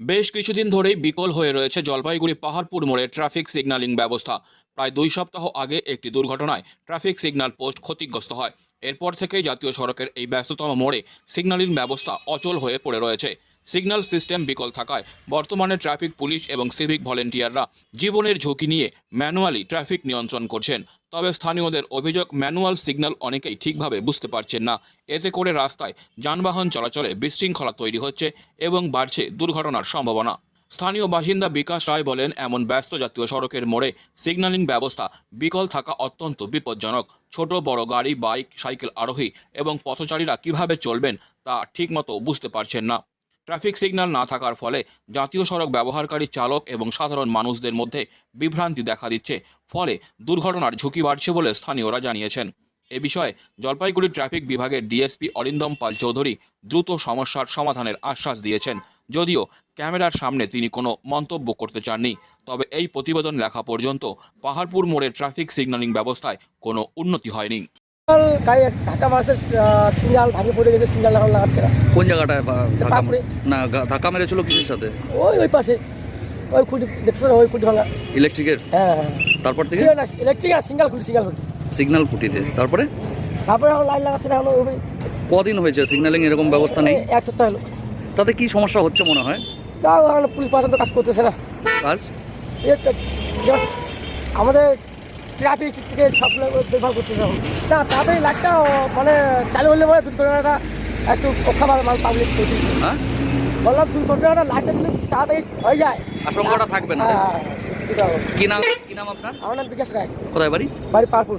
বেশ কিছুদিন ধরেই বিকল হয়ে রয়েছে জলপাইগুড়ি পাহাড়পুর মোড়ে ট্রাফিক সিগন্যালিং ব্যবস্থা। প্রায় দুই সপ্তাহ আগে একটি দুর্ঘটনায় ট্রাফিক সিগন্যাল পোস্ট ক্ষতিগ্রস্ত হয়। এরপর থেকেই জাতীয় সড়কের এই ব্যস্ততম মোড়ে সিগন্যালিং ব্যবস্থা অচল হয়ে পড়ে রয়েছে। সিগন্যাল সিস্টেম বিকল থাকায় বর্তমানে ট্রাফিক পুলিশ এবং সিভিক ভলেন্টিয়াররা জীবনের ঝুঁকি নিয়ে ম্যানুয়ালি ট্রাফিক নিয়ন্ত্রণ করছেন। তবে স্থানীয়দের অভিযোগ, ম্যানুয়াল সিগন্যাল অনেকেই ঠিকভাবে বুঝতে পারছেন না। এতে করে রাস্তায় যানবাহন চলাচলে বিশৃঙ্খলা তৈরি হচ্ছে এবং বাড়ছে দুর্ঘটনার সম্ভাবনা। স্থানীয় বাসিন্দা বিকাশ রায় বলেন, এমন ব্যস্ত জাতীয় সড়কের মোড়ে সিগন্যালিং ব্যবস্থা বিকল থাকা অত্যন্ত বিপজ্জনক। ছোট, বড় গাড়ি, বাইক, সাইকেল আরোহী এবং পথচারীরা কীভাবে চলবেন তা ঠিকমতো বুঝতে পারছেন না। ট্রাফিক সিগন্যাল না থাকার ফলে জাতীয় সড়ক ব্যবহারকারী চালক এবং সাধারণ মানুষদের মধ্যে বিভ্রান্তি দেখা দিচ্ছে। ফলে দুর্ঘটনার ঝুঁকি বাড়ছে বলে স্থানীয়রা জানিয়েছেন। এ বিষয়ে জলপাইগুড়ি ট্রাফিক বিভাগের ডিএসপি অরিন্দম পাল চৌধুরী দ্রুত সমস্যার সমাধানের আশ্বাস দিয়েছেন। যদিও ক্যামেরার সামনে তিনি কোনো মন্তব্য করতে চাননি, তবে এই প্রতিবেদন লেখা পর্যন্ত পাহাড়পুর মোড়ের ট্রাফিক সিগন্যালিং ব্যবস্থায় কোনো উন্নতি হয়নি। ঢাকা ভাঙে পড়ে গেছে সিঙ্গাল এখন লাগাচ্ছে না। কোন জায়গাটায় ধাক্কা না ধাক্কা মেরেছিল কিসের সাথে? ওই ওই পাশে। ওই খুঁটি দেখছ না, ওই খুঁটি ভাঙা। ইলেকট্রিকের? হ্যাঁ হ্যাঁ তারপর থেকে? ইলেকট্রিক আর খুঁটি খুঁটি। সিগন্যাল খুঁটিতে। তারপরে? তারপরে এখন লাইন লাগাচ্ছে না এখন কদিন হয়েছে? সিগন্যালিং এরকম ব্যবস্থা নেই? এক সপ্তাহ হলো। তাতে কি সমস্যা হচ্ছে মনে হয়? তাও পুলিশ প্রশাসন তো কাজ করতেছে না। কাজ? আমাদের ট্রাফিক থেকে সব লোক দেখভাল করতে এখন তা তাড়াতাড়ি লাইটটা মানে চালু হলে বলে দুর্ঘটনাটা একটু রক্ষা পাবে মানে পাবলিক হ্যাঁ? বললাম দুর্ঘটনাটা লাইটটা যদি তাড়াতাড়ি হয়ে যায় আশঙ্কাটা থাকবে না হ্যাঁ, কি নাম কি নাম আপনার? আমার নাম বিকাশ রায়। কোথায় বাড়ি? বাড়ি পারপুর।